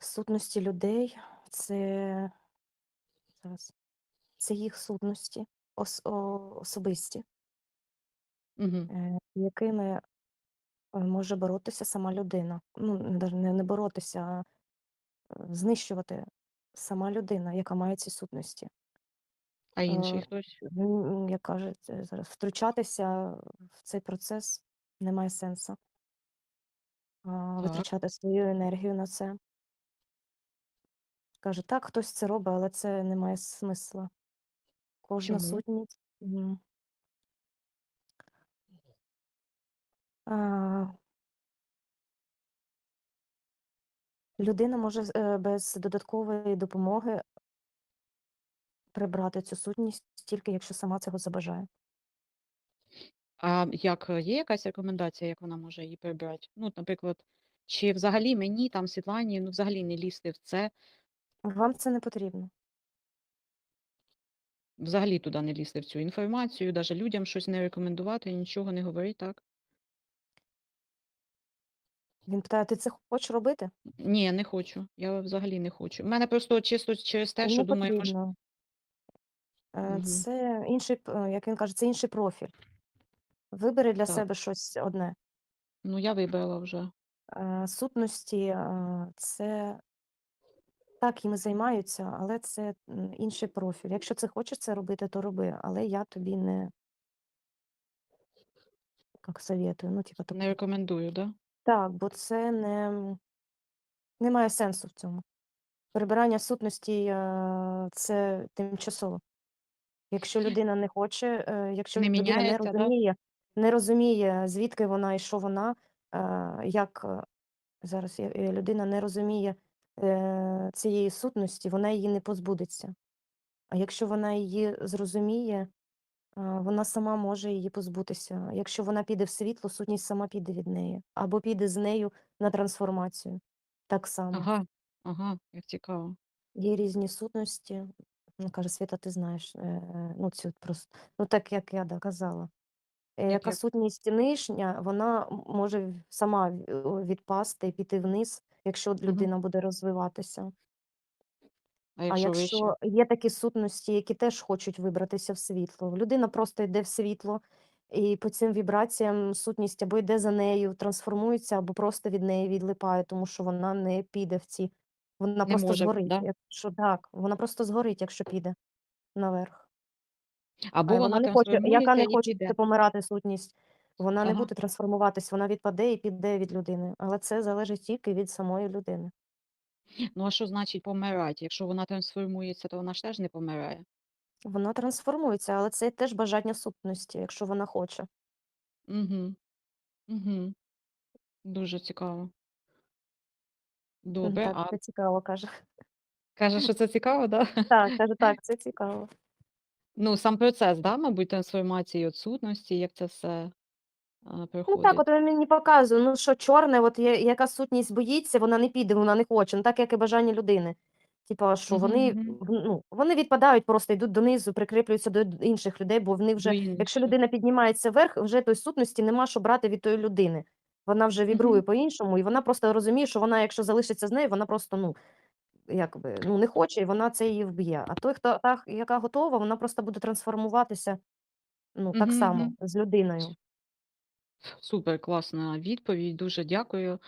Сутності людей це зараз, це їх сутності ос о особисті. Е, якими, е, може боротися сама людина. Ну, не не боротися, а, е, знищувати сама людина, яка має ці сутності. А інший хтось? як кажуть, зараз втручатися в цей процес немає сенсу. Витрачати свою енергію на це. Каже: "Так, хтось це робить, але це не має смисла". Кожна Чому? сутність мгм. А людина може е, без додаткової допомоги прибрати цю сутність тільки якщо сама цього забажає. А як є якась рекомендація, як вона може її прибрати? Ну, от, наприклад, чи взагалі мені, там, Світлані, ну, взагалі не лізти в це? Вам це не потрібно. Взагалі туди не лізти в цю інформацію, даже людям щось не рекомендувати, нічого не говорить, так? Він питає: "Ти це хочеш робити?" Ні, не хочу. Я взагалі не хочу. У мене просто чисто через те, що Не думаю, може потрібно. Е, Мгм. це інший п як він каже, це інший профіль. Вибери для Так. себе щось одне. Ну, я вибрала вже. Е, сутності, е, це так, їми займаються, але це, м, інший профіль. Якщо це хочеш це робити, то роби, але я тобі не как советую, ну, типа Не таку рекомендую, да? Так, бо це не немає сенсу в цьому. Прибирання сутностей, е, це тимчасово. Якщо людина не хоче, е, якщо Не людина не міняється, да? розуміє не розуміє, звідки вона і що вона, е, як, е, зараз я е, людина не розуміє, е, цієї сутності, вона її не позбудеться. А якщо вона її зрозуміє, вона сама може її позбутися. Якщо вона піде в світло, сутність сама піде від неї або піде з нею на трансформацію так само. Ага, ага, як цікаво. Є різні сутності. Ну, каже: "Світа, ти знаєш, е, ну, цю прос ну, так як я, да, казала. Е, яка сутність нижня, вона може сама відпасти і піти вниз, якщо Мгм. людина буде розвиватися. А А якщо вище? якщо є такі сутності, які теж хочуть вибратися в світло, людина просто йде в світло, і по цим вібраціям сутність або йде за нею, трансформується, або просто від неї відлипає, тому що вона не піде в ці вона Не просто може, згорить, да? якщо так, вона просто згорить, якщо піде наверх. Або вона вона не хоче яка не хоче піде. помирати сутність, вона не Ага. буде трансформуватись, вона відпаде і піде від людини, але це залежить тільки від самої людини. Ну, а що значить помирать? Якщо вона трансформується, то вона ж теж не помирає? Вона трансформується, але це теж бажання сутності, якщо вона хоче. Мгм. Мгм. Дуже цікаво. Добре, так, а це цікаво, каже. Каже, що це цікаво, да? Так, каже: "Так, це цікаво". Ну, сам процес, да, мабуть, трансформації от сутності, як це все, а, Ну так, проходить? от він мені показує, ну, що чорне, от я яка сутність боїться, вона не піде, вона не хоче, ну, так як і бажання людини. Типа, що Мгм, вони, мгм. в ну, вони відпадають, просто йдуть донизу, прикріплюються до інших людей, бо вони До вже якщо інших. людина піднімається вверх, вже тої сутності нема що брати від тої людини. Вона вже Мгм. вібрує по-іншому, і вона просто розуміє, що вона, якщо залишиться з нею, вона просто, ну, як би, ну, не хоче, і вона це її вб'є. А той, хто та, яка готова, вона просто буде трансформуватися, ну, так Мгм, само мгм. з людиною. Супер класна відповідь, дуже дякую.